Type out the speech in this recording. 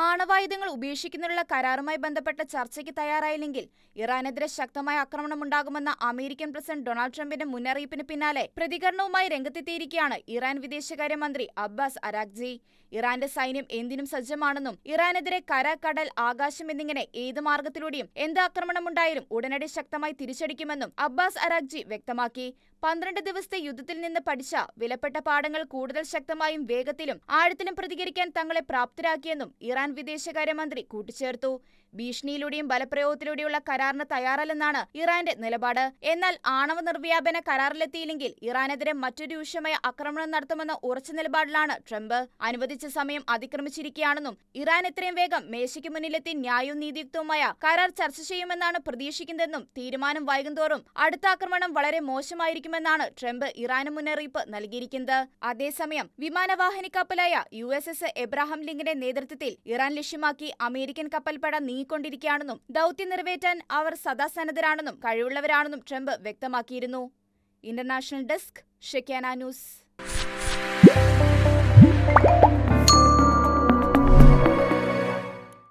ആണവായുധങ്ങൾ ഉപേക്ഷിക്കുന്നതിനുള്ള കരാറുമായി ബന്ധപ്പെട്ട ചർച്ചയ്ക്ക് തയ്യാറായില്ലെങ്കിൽ ഇറാനെതിരെ ശക്തമായ ആക്രമണം ഉണ്ടാകുമെന്ന അമേരിക്കൻ പ്രസിഡന്റ് ഡൊണാൾഡ് ട്രംപിന്റെ മുന്നറിയിപ്പിന് പിന്നാലെ പ്രതികരണവുമായി രംഗത്തെത്തിയിരിക്കുകയാണ് ഇറാൻ വിദേശകാര്യമന്ത്രി അബ്ബാസ് അരാഖ്ജി ഇറാന്റെ സൈന്യം എന്തിനും സജ്ജമാണെന്നും ഇറാനെതിരെ കര കടൽ ആകാശം എന്നിങ്ങനെ ഏത് മാർഗത്തിലൂടെയും എന്ത് ആക്രമണമുണ്ടായാലും ഉടനടി ശക്തമായി തിരിച്ചടിക്കുമെന്നും അബ്ബാസ് അരാഖ്ജി വ്യക്തമാക്കി. പന്ത്രണ്ട് ദിവസത്തെ യുദ്ധത്തിൽ നിന്ന് പഠിച്ച വിലപ്പെട്ട പാഠങ്ങൾ കൂടുതൽ ശക്തമായും വേഗത്തിലും ആഴത്തിലും പ്രതികരിക്കാൻ തങ്ങളെ പ്രാപ്തരാക്കിയെന്നും ഇറാൻ വിദേശകാര്യമന്ത്രി കൂട്ടിച്ചേർത്തു. ഭീഷണിയിലൂടെയും ബലപ്രയോഗത്തിലൂടെയുള്ള കരാറിന് തയ്യാറല്ലെന്നാണ് ഇറാന്റെ നിലപാട്. എന്നാൽ ആണവ നിർവ്യാപന കരാറിലെത്തിയില്ലെങ്കിൽ ഇറാനെതിരെ മറ്റൊരു രൂക്ഷമായ ആക്രമണം നടത്തുമെന്ന ഉറച്ച നിലപാടിലാണ് ട്രംപ്. അനുവദിച്ച സമയം അതിക്രമിച്ചിരിക്കുകയാണെന്നും ഇറാൻ എത്രയും വേഗം മേശയ്ക്ക് മുന്നിലെത്തി ന്യായവും നീതിയുക്തവുമായ കരാർ ചർച്ച ചെയ്യുമെന്നാണ് പ്രതീക്ഷിക്കുന്നതെന്നും തീരുമാനം വൈകുന്തോറും അടുത്ത ആക്രമണം വളരെ മോശമായിരിക്കുമെന്നാണ് ട്രംപ് ഇറാന് മുന്നറിയിപ്പ് നൽകിയിരിക്കുന്നത്. അതേസമയം വിമാനവാഹിനി കപ്പലായ യു എസ് എസ് എബ്രാഹാം ലിങ്കിന്റെ നേതൃത്വത്തിൽ ഇറാൻ ലക്ഷ്യമാക്കി അമേരിക്കൻ കപ്പൽപ്പട നീങ്ങിക്കൊണ്ടിരിക്കുകയാണെന്നും ദൗത്യം നിറവേറ്റാൻ അവർ സദാസന്നദ്ധരാണെന്നും കഴിവുള്ളവരാണെന്നും ട്രംപ് വ്യക്തമാക്കിയിരുന്നു. International desk Shekkana news.